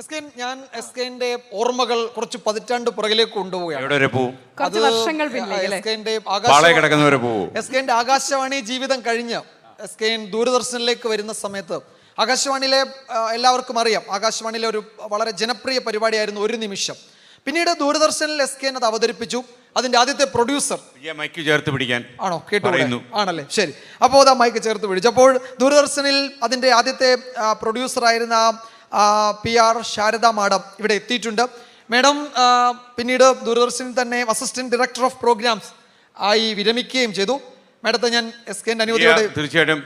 S K ഞാൻ S കെന്റെ ഓർമ്മകൾ കുറച്ച് പതിറ്റാണ്ട് പുറകിലേക്ക് കൊണ്ടുപോവുകയാണ്? എസ് കെന്റെ ആകാശവാണി ജീവിതം കഴിഞ്ഞ് എസ് കെ ദൂരദർശനിലേക്ക് വരുന്ന സമയത്ത് ആകാശവാണിയിലെ എല്ലാവർക്കും അറിയാം ആകാശവാണിയിലെ ഒരു വളരെ ജനപ്രിയ പരിപാടിയായിരുന്നു ഒരു നിമിഷം. പിന്നീട് ദൂരദർശനിൽ എസ് കെ അത് അവതരിപ്പിച്ചു. അതിന്റെ ആദ്യത്തെ പ്രൊഡ്യൂസർ മൈക്ക് ചേർത്ത് പിടിക്കാൻ ആണോ? കേട്ടു ആണല്ലേ? ശരി. അപ്പോൾ അത് മൈക്ക് ചേർത്ത് പിടിച്ചു. അപ്പോൾ ദൂരദർശനിൽ അതിന്റെ ആദ്യത്തെ പ്രൊഡ്യൂസർ ആയിരുന്ന പി ആർ ശാരദ മാഡം ഇവിടെ എത്തിയിട്ടുണ്ട്. മാഡം പിന്നീട് ദൂരദർശനിൽ തന്നെ അസിസ്റ്റന്റ് ഡയറക്ടർ ഓഫ് പ്രോഗ്രാംസ് ആയി വിരമിക്കുകയും ചെയ്തു. മാഡത്തെ ഞാൻ എസ് കെ അനുമതിയോടെ തീർച്ചയായിട്ടും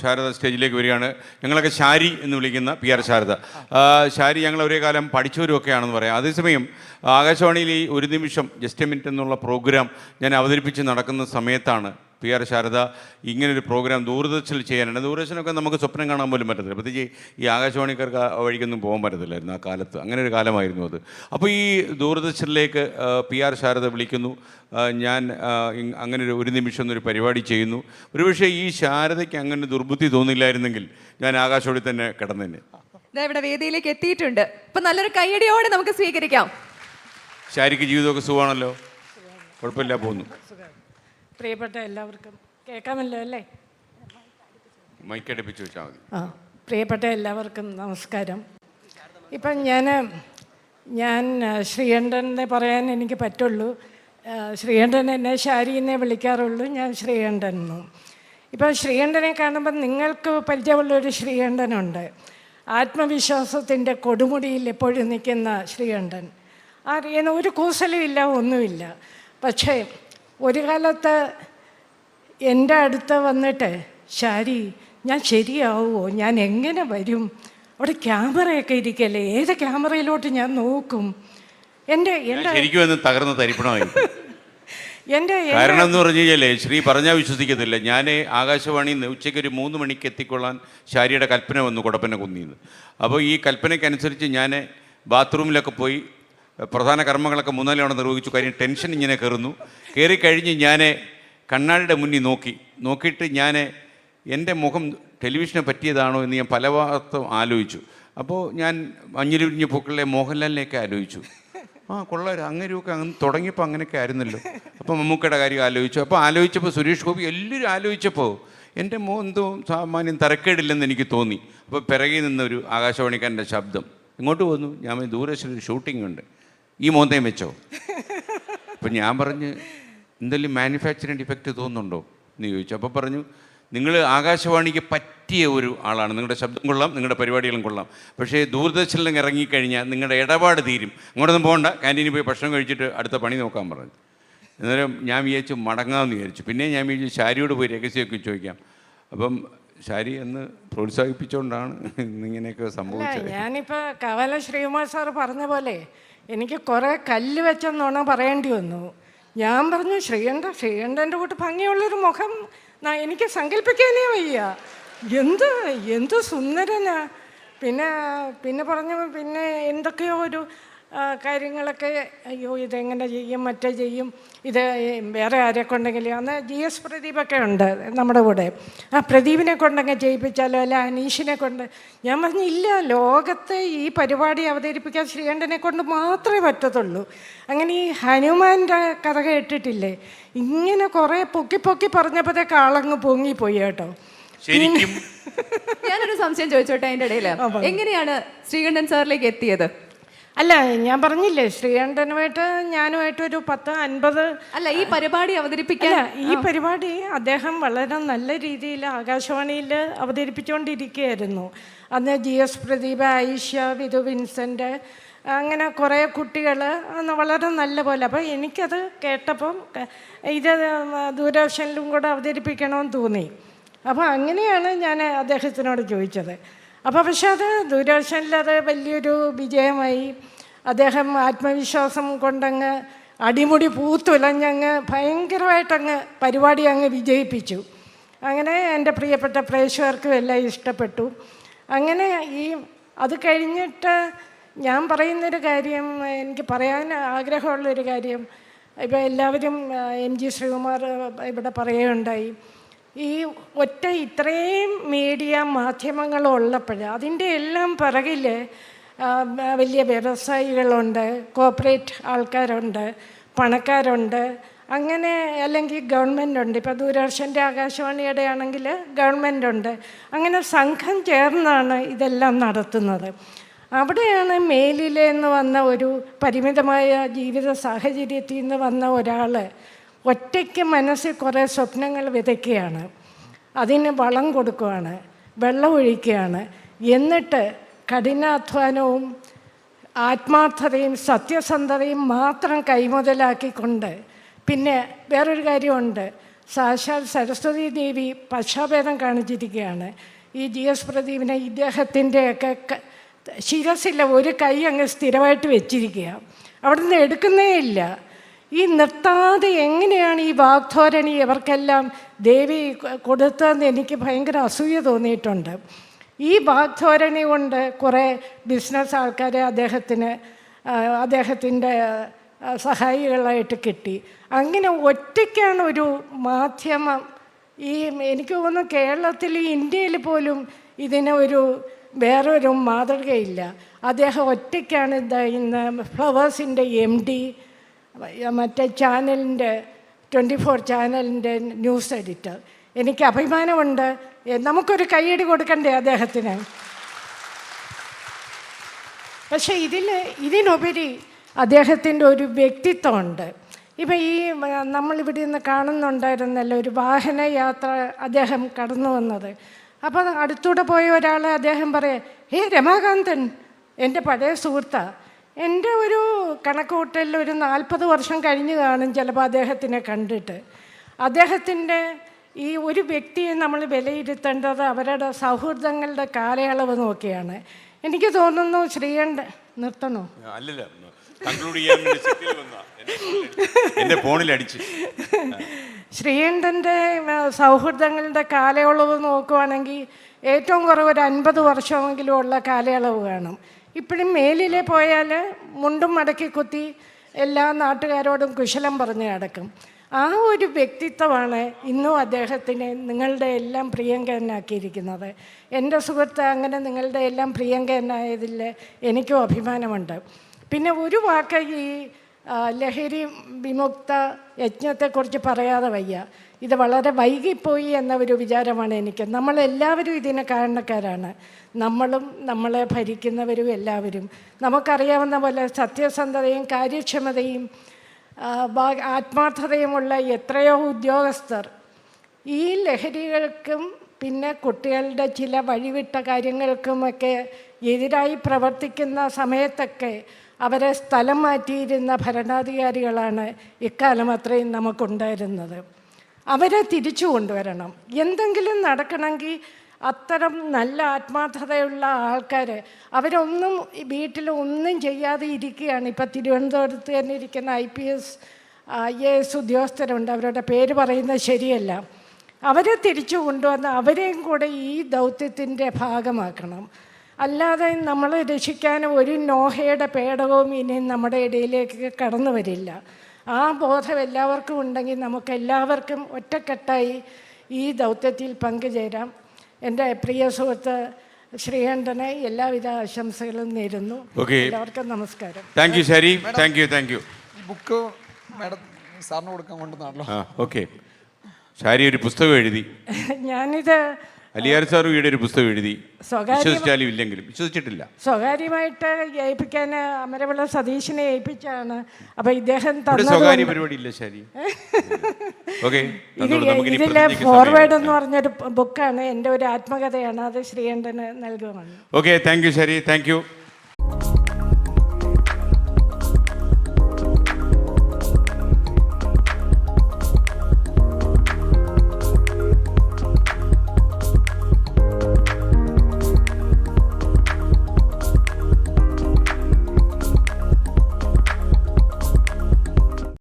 ശാരദ സ്റ്റേജിലേക്ക് വരികയാണ്. ഞങ്ങളൊക്കെ ശാരി എന്ന് വിളിക്കുന്ന പി ആർ ശാരദ. ശാരി ഞങ്ങൾ ഒരേ കാലം പഠിച്ചവരൊക്കെയാണെന്ന് പറയാം. അതേസമയം ആകാശവാണിയിൽ ഈ ഒരു നിമിഷം ജസ്റ്റ് എ മിനിറ്റ് എന്നുള്ള പ്രോഗ്രാം ഞാൻ അവതരിപ്പിച്ച് നടക്കുന്ന സമയത്താണ് പി ആർ ശാരദ ഇങ്ങനൊരു പ്രോഗ്രാം ദൂരദർശനിൽ ചെയ്യാനുണ്ട് ദൂരദർശനൊക്കെ നമുക്ക് സ്വപ്നം കാണാൻ പോലും പറ്റത്തില്ല. പ്രത്യേകിച്ച് ഈ ആകാശവാണിക്കാർക്ക് വഴിക്കൊന്നും പോകാൻ പറ്റത്തില്ലായിരുന്നു ആ കാലത്ത്. അങ്ങനെ ഒരു കാലമായിരുന്നു അത്. അപ്പോൾ ഈ ദൂരദർശനിലേക്ക് പി ആർ ശാരദ വിളിക്കുന്നു. ഞാൻ അങ്ങനെ ഒരു ഒരു നിമിഷം എന്നൊരു പരിപാടി ചെയ്യുന്നു. ഒരുപക്ഷെ ഈ ശാരദയ്ക്ക് അങ്ങനെ ദുർബുദ്ധി തോന്നില്ലായിരുന്നെങ്കിൽ ഞാൻ ആകാശവാണി തന്നെ കിടന്നേനെ. ഇവിടെ വേദിയിലേക്ക് എത്തിയിട്ടുണ്ട്. ഇപ്പം നല്ലൊരു കൈയടിയോടെ നമുക്ക് സ്വീകരിക്കാം. ശാരിക്ക് ജീവിതമൊക്കെ സുഖമാണല്ലോ? കുഴപ്പമില്ല പോകുന്നു പ്രിയപ്പെട്ട എല്ലാവർക്കും കേൾക്കാമല്ലോ അല്ലേ? മൈക്കടുപ്പിച്ച് വെച്ചാൽ മതി. ആ പ്രിയപ്പെട്ട എല്ലാവർക്കും നമസ്കാരം. ഇപ്പം ഞാൻ ഞാൻ ശ്രീകണ്ഠനെ പറയാൻ എനിക്ക് പറ്റുള്ളൂ. ശ്രീകണ്ഠൻ എന്നെ ശാരി എന്നേ വിളിക്കാറുള്ളൂ. ഞാൻ ശ്രീകണ്ഠൻ എന്നും ഇപ്പം ശ്രീകണ്ഠനെ കാണുമ്പോൾ നിങ്ങൾക്ക് പരിചയമുള്ളൊരു ശ്രീകണ്ഠനുണ്ട്. ആത്മവിശ്വാസത്തിന്റെ കൊടുമുടിയിൽ എപ്പോഴും നിൽക്കുന്ന ശ്രീകണ്ഠൻ. അറിയുന്ന ഒരു കൂസലും ഇല്ല ഒന്നുമില്ല. പക്ഷേ ഒരു കാലത്ത് എന്റെ അടുത്ത് വന്നിട്ട് ശാരി ഞാൻ ശരിയാവുമോ ഞാൻ എങ്ങനെ വരും? അവിടെ ക്യാമറയൊക്കെ ഇരിക്കല്ലേ? ഏത് ക്യാമറയിലോട്ട് ഞാൻ നോക്കും? എന്റെ ശരിക്കും തകർന്ന് തരിപ്പണമായി. എന്റെ കാരണം എന്ന് പറഞ്ഞു കഴിഞ്ഞാലേ ശ്രീ പറഞ്ഞാൽ വിശ്വസിക്കത്തില്ല. ഞാൻ ആകാശവാണി ഉച്ചയ്ക്ക് ഒരു മൂന്ന് മണിക്ക് എത്തിക്കൊള്ളാൻ ശാരിയുടെ കൽപ്പന വന്നു കുടപ്പന കുന്നിന്ന്. അപ്പോൾ ഈ കൽപ്പനയ്ക്കനുസരിച്ച് ഞാൻ ബാത്റൂമിലൊക്കെ പോയി പ്രധാന കർമ്മങ്ങളൊക്കെ മൂന്നാൽ തവണ നിർവഹിച്ചു. കാര്യം ടെൻഷൻ ഇങ്ങനെ കയറുന്നു. കയറി കഴിഞ്ഞ് ഞാൻ കണ്ണാടിയുടെ മുന്നിൽ നോക്കി. നോക്കിയിട്ട് ഞാൻ എന്റെ മുഖം ടെലിവിഷനെ പറ്റിയതാണോ എന്ന് ഞാൻ പല ഭാഗത്തും ആലോചിച്ചു. അപ്പോൾ ഞാൻ മഞ്ഞുരുഞ്ഞ പൂക്കളിലെ മോഹൻലാലിനെയൊക്കെ ആലോചിച്ചു. ആ കൊള്ളാം അങ്ങനെയൊക്കെ അങ്ങ് തുടങ്ങിയപ്പോൾ അങ്ങനെയൊക്കെ ആയിരുന്നല്ലോ. അപ്പോൾ മമ്മൂക്കയുടെ കാര്യം ആലോചിച്ചു. അപ്പോൾ ആലോചിച്ചപ്പോൾ സുരേഷ് ഗോപി എല്ലാവരും ആലോചിച്ചപ്പോൾ എന്റെ മോ എന്തോ സാമാന്യം തരക്കേടില്ലെന്ന് എനിക്ക് തോന്നി. അപ്പോൾ പിറകിൽ നിന്നൊരു ആകാശവാണിക്കാരന്റെ ശബ്ദം. ഇങ്ങോട്ട് വന്നു ഞാൻ ഒരു ഷൂട്ടിംഗ് ഉണ്ട്. ഈ മോന്തയും വെച്ചോ. അപ്പം ഞാൻ പറഞ്ഞ് എന്തെങ്കിലും മാനുഫാക്ചറിങ് ഡിഫക്റ്റ് തോന്നുന്നുണ്ടോ? എന്ന് ചോദിച്ചു. അപ്പോൾ പറഞ്ഞു നിങ്ങൾ ആകാശവാണിക്ക് പറ്റിയ ഒരു ആളാണ്. നിങ്ങളുടെ ശബ്ദം കൊള്ളാം നിങ്ങളുടെ പരിപാടികളും കൊള്ളാം. പക്ഷേ ദൂരദർശനിലും ഇറങ്ങിക്കഴിഞ്ഞാൽ നിങ്ങളുടെ ഇടപാട് തീരും. അങ്ങോട്ടൊന്നും പോകണ്ട. ക്യാന്റീനിൽ പോയി ഭക്ഷണം കഴിച്ചിട്ട് അടുത്ത പണി നോക്കാൻ പറഞ്ഞു. എന്നാലും ഞാൻ വിചാരിച്ചു മടങ്ങാമെന്ന് വിചാരിച്ചു. പിന്നെ ഞാൻ വിചാരിച്ചു ശാരിയോട് പോയി രഹസ്യമൊക്കെ ചോദിക്കാം. അപ്പം ശാരി എന്ന് പ്രോത്സാഹിപ്പിച്ചുകൊണ്ടാണ് ഇങ്ങനെയൊക്കെ സംഭവിച്ചത്. ഞാനിപ്പോൾ കവല ശ്രീകുമാർ സാർ പറഞ്ഞ പോലെ എനിക്ക് കുറേ കല്ല് വെച്ചെന്നോണം പറയേണ്ടി വന്നു. ഞാൻ പറഞ്ഞു ശ്രീകണ്ഠ ശ്രീകണ്ഠന്റെ കൂട്ട് ഭംഗിയുള്ളൊരു മുഖം എനിക്ക് സങ്കല്പിക്കാനേ വയ്യ. എന്ത് എന്ത് സുന്ദരനാ. പിന്നെ പിന്നെ പറഞ്ഞു പിന്നെ എന്തൊക്കെയോ ഒരു കാര്യങ്ങളൊക്കെ അയ്യോ ഇതെങ്ങനെ ചെയ്യും മറ്റേ ചെയ്യും ഇത് വേറെ ആരെ കൊണ്ടെങ്കിലും. അന്ന് ജി എസ് പ്രദീപൊക്കെ ഉണ്ട് നമ്മുടെ കൂടെ. ആ പ്രദീപിനെ കൊണ്ടങ്ങ് ചെയ്യിപ്പിച്ചാലോ അല്ല അനീഷിനെ കൊണ്ട്? ഞാൻ പറഞ്ഞില്ല ലോകത്തെ ലോകത്ത് ഈ പരിപാടി അവതരിപ്പിക്കാൻ ശ്രീകണ്ഠനെ കൊണ്ട് മാത്രമേ പറ്റത്തുള്ളൂ. അങ്ങനെ ഈ ഹനുമാന്റെ കഥ കേട്ടിട്ടില്ലേ? ഇങ്ങനെ കുറേ പൊക്കി പൊക്കി പറഞ്ഞപ്പോഴത്തേക്ക് ആളങ്ങ് പൊങ്ങിപ്പോയി കേട്ടോ. ശരിക്കും. ഞാനൊരു സംശയം ചോദിച്ചോട്ടെ അതിന്റെ ഇടയിൽ? എങ്ങനെയാണ് ശ്രീകണ്ഠൻ സാറിലേക്ക് എത്തിയത്? അല്ല ഞാൻ പറഞ്ഞില്ലേ ശ്രീകണ്ഠനുമായിട്ട് ഞാനുമായിട്ട് ഒരു പത്ത് അൻപത് അല്ല ഈ പരിപാടി അവതരിപ്പിക്കാൻ ഈ പരിപാടി അദ്ദേഹം വളരെ നല്ല രീതിയിൽ ആകാശവാണിയിൽ അവതരിപ്പിച്ചുകൊണ്ടിരിക്കുകയായിരുന്നു. അന്ന് G S Pradeep Aisha Vidhu Vincent അങ്ങനെ കുറേ കുട്ടികൾ അന്ന് വളരെ നല്ല പോലെ. അപ്പോൾ എനിക്കത് കേട്ടപ്പം ഇത് ദൂരദർശനിലും കൂടെ അവതരിപ്പിക്കണമെന്ന് തോന്നി. അപ്പോൾ അങ്ങനെയാണ് ഞാൻ അദ്ദേഹത്തിനോട് ചോദിച്ചത്. അപ്പോൾ പക്ഷേ അത് ദൂരദർശനിൽ അത് വലിയൊരു വിജയമായി. അദ്ദേഹം ആത്മവിശ്വാസം കൊണ്ടങ്ങ് അടിമുടി പൂത്തുലഞ്ഞങ്ങ് ഭയങ്കരമായിട്ടങ്ങ് പരിപാടി അങ്ങ് വിജയിപ്പിച്ചു. അങ്ങനെ എന്റെ പ്രിയപ്പെട്ട പ്രേക്ഷകർക്കും എല്ലാം ഇഷ്ടപ്പെട്ടു. അങ്ങനെ ഈ അത് കഴിഞ്ഞിട്ട് ഞാൻ പറയുന്നൊരു കാര്യം എനിക്ക് പറയാൻ ആഗ്രഹമുള്ളൊരു കാര്യം ഇപ്പോൾ എല്ലാവരും എം ജി ശ്രീകുമാർ ഇവിടെ പറയുകയുണ്ടായി. ഈ ഒറ്റ ഇത്രയും മീഡിയ മാധ്യമങ്ങൾ ഉള്ളപ്പോൾ അതിന്റെ എല്ലാം പിറകിൽ വലിയ വ്യവസായികളുണ്ട് കോപ്പറേറ്റ് ആൾക്കാരുണ്ട് പണക്കാരുണ്ട് അങ്ങനെ അല്ലെങ്കിൽ ഗവൺമെന്റ് ഉണ്ട് ഇപ്പോൾ ദൂരദർശന്റെ ആകാശവാണിയുടെ ആണെങ്കിൽ ഗവൺമെന്റ് ഉണ്ട് അങ്ങനെ സംഘം ചേർന്നാണ് ഇതെല്ലാം നടത്തുന്നത്. അവിടെയാണ് മേലിലെന്ന് വന്ന ഒരു പരിമിതമായ ജീവിത സാഹചര്യത്തിൽ നിന്ന് വന്ന ഒരാൾ ഒറ്റയ്ക്ക് മനസ്സിൽ കുറേ സ്വപ്നങ്ങൾ വിതയ്ക്കുകയാണ്. അതിന് വളം കൊടുക്കുകയാണ് വെള്ളം ഒഴിക്കുകയാണ്. എന്നിട്ട് കഠിനാധ്വാനവും ആത്മാർത്ഥതയും സത്യസന്ധതയും മാത്രം കൈമുതലാക്കിക്കൊണ്ട് പിന്നെ വേറൊരു കാര്യമുണ്ട്. സാക്ഷാൽ സരസ്വതി ദേവി പക്ഷാഭേദം കാണിച്ചിരിക്കുകയാണ്. ഈ ജി എസ് പ്രദീപിനെ ഇദ്ദേഹത്തിന്റെയൊക്കെ ശിരസില്ല ഒരു കൈ അങ്ങ് സ്ഥിരമായിട്ട് വെച്ചിരിക്കുക. അവിടുന്ന് എടുക്കുന്നേ ഇല്ല. ഈ നിർത്താതെ എങ്ങനെയാണ് ഈ വാഗ്ധോരണി ഇവർക്കെല്ലാം ദേവി കൊടുത്തതെന്ന് എനിക്ക് ഭയങ്കര അസൂയ തോന്നിയിട്ടുണ്ട്. ഈ വാഗ്ധോരണി കൊണ്ട് കുറേ ബിസിനസ് ആൾക്കാരെ അദ്ദേഹത്തിന് അദ്ദേഹത്തിന്റെ സഹായികളായിട്ട് കിട്ടി. അങ്ങനെ ഒറ്റയ്ക്കാണ് ഒരു മാധ്യമം ഈ എനിക്ക് തോന്നുന്നു കേരളത്തിൽ ഇന്ത്യയിൽ പോലും ഇതിന് ഒരു വേറൊരു മാതൃകയില്ല. അദ്ദേഹം ഒറ്റയ്ക്കാണ് ഇന്ന് ഫ്ലവേഴ്സിന്റെ എം ഡി മറ്റേ ചാനലിന്റെ ട്വന്റി ഫോർ ചാനലിന്റെ ന്യൂസ് എഡിറ്റർ. എനിക്ക് അഭിമാനമുണ്ട്. നമുക്കൊരു കൈയടി കൊടുക്കണ്ടേ അദ്ദേഹത്തിന്? പക്ഷേ ഇതിൽ ഇതിനുപരി അദ്ദേഹത്തിന്റെ ഒരു വ്യക്തിത്വമുണ്ട്. ഇപ്പം ഈ നമ്മളിവിടെ നിന്ന് കാണുന്നുണ്ടായിരുന്നല്ലോ ഒരു വാഹനയാത്ര അദ്ദേഹം കടന്നു വന്നത്. അപ്പോൾ അടുത്തൂടെ പോയ ഒരാളെ അദ്ദേഹം പറയാം ഹേ രമാകാന്തൻ എന്റെ പഴയ സുഹൃത്താണ് എന്റെ ഒരു കണക്കുകൂട്ടലിൽ ഒരു നാൽപ്പത് വർഷം കഴിഞ്ഞ് കാണും ചിലപ്പോൾ അദ്ദേഹത്തിനെ കണ്ടിട്ട്. അദ്ദേഹത്തിന്റെ ഈ ഒരു വ്യക്തിയെ നമ്മൾ വിലയിരുത്തേണ്ടത് അവരുടെ സൗഹൃദങ്ങളുടെ കാലയളവ് നോക്കിയാണ്. എനിക്ക് തോന്നുന്നു ശ്രീകണ്ഠ നിർത്തണോ? അല്ലല്ല ഫോണിൽ- എന്റെ ഫോണിൽ അടിച്ച്. ശ്രീകണ്ഠന്റെ സൗഹൃദങ്ങളുടെ കാലയളവ് നോക്കുവാണെങ്കിൽ ഏറ്റവും കുറവ് ഒരു അൻപത് വർഷമെങ്കിലും ഉള്ള കാലയളവ് കാണും. ഇപ്പോഴും മേലിലെ പോയാൽ മുണ്ടും മടക്കി കുത്തി എല്ലാ നാട്ടുകാരോടും കുശലം പറഞ്ഞ് കിടക്കും ആ ഒരു വ്യക്തിത്വമാണ് ഇന്നും അദ്ദേഹത്തിനെ നിങ്ങളുടെ എല്ലാം പ്രിയങ്കരനാക്കിയിരിക്കുന്നത്. എന്റെ സുഹൃത്ത് അങ്ങനെ നിങ്ങളുടെ എല്ലാം പ്രിയങ്കരനായതിൽ എനിക്കും അഭിമാനമുണ്ട്. പിന്നെ ഒരു വാക്ക് ഈ ലഹരി വിമുക്ത യജ്ഞത്തെക്കുറിച്ച് പറയാതെ വയ്യ. ഇത് വളരെ വൈകിപ്പോയി എന്ന ഒരു വിചാരമാണ് എനിക്ക്. നമ്മളെല്ലാവരും ഇതിന് കാരണക്കാരാണ്. നമ്മളും നമ്മളെ ഭരിക്കുന്നവരും എല്ലാവരും. നമുക്കറിയാവുന്ന പോലെ സത്യസന്ധതയും കാര്യക്ഷമതയും ആത്മാർത്ഥതയുമുള്ള എത്രയോ ഉദ്യോഗസ്ഥർ ഈ ലഹരികൾക്കും പിന്നെ കുട്ടികളുടെ ചില വഴിവിട്ട കാര്യങ്ങൾക്കുമൊക്കെ എതിരായി പ്രവർത്തിക്കുന്ന സമയത്തൊക്കെ അവരെ സ്ഥലം മാറ്റിയിരുന്ന ഭരണാധികാരികളാണ് ഇക്കാലം അത്രയും നമുക്കുണ്ടായിരുന്നത്. അവരെ തിരിച്ചു കൊണ്ടുവരണം. എന്തെങ്കിലും നടക്കണമെങ്കിൽ അത്തരം നല്ല ആത്മാർത്ഥതയുള്ള ആൾക്കാർ അവരൊന്നും വീട്ടിൽ ഒന്നും ചെയ്യാതെ ഇരിക്കുകയാണ്. ഇപ്പോൾ തിരുവനന്തപുരത്ത് തന്നെ ഇരിക്കുന്ന I P S I A S ഉദ്യോഗസ്ഥരുണ്ട്. അവരുടെ പേര് പറയുന്നത് ശരിയല്ല. അവരെ തിരിച്ചു കൊണ്ടുവന്ന് അവരെയും കൂടെ ഈ ദൗത്യത്തിന്റെ ഭാഗമാക്കണം. അല്ലാതെ നമ്മൾ രക്ഷിക്കാൻ ഒരു നോഹയുടെ പേടകവും ഇനി നമ്മുടെ ഇടയിലേക്ക് കടന്നു വരില്ല. ആ ബോധം എല്ലാവർക്കും ഉണ്ടെങ്കിൽ നമുക്ക് എല്ലാവർക്കും ഒറ്റക്കെട്ടായി ഈ ദൗത്യത്തിൽ പങ്കുചേരാം. എന്റെ പ്രിയ സുഹൃത്ത് ശ്രീകണ്ഠനെ എല്ലാവിധ ആശംസകളും നേരുന്നു. എല്ലാവർക്കും നമസ്കാരം. താങ്ക് യു ശരി താങ്ക് യു താങ്ക് യു ഈ ബുക്ക് മാഡം സാറിന് കൊടുക്കാൻ കൊണ്ടുവന്നാണല്ലോ. ഓക്കെ ഒരു പുസ്തകം എഴുതി. ഞാനിത് അലിയാർ സാർ ഈയിടെ ഒരു പുസ്തകം എഴുതി. സ്വകാര്യം- വിശ്വസിച്ചാലും ഇല്ലെങ്കിലും. വിശ്വസിച്ചിട്ടില്ല. സ്വകാര്യമായിട്ട് ഏൽപ്പിക്കാൻ അമരവിള സതീശിനെ ഏൽപ്പിച്ചാണ്. അപ്പൊ ഇദ്ദേഹം ഇവിടെ സ്വകാര്യ തന്നതുകൊണ്ട് പരിപാടി ഇല്ല ശാരി ഓക്കെ ഇത് ഇതിലെ ഫോർവേഡ് എന്ന് പറഞ്ഞൊരു ബുക്കാണ്. എന്റെ ഒരു ആത്മകഥയാണ്. അത് ശ്രീകണ്ഠന് നൽകുവാണ്. ഓക്കെ താങ്ക് യു ശരി. Thank you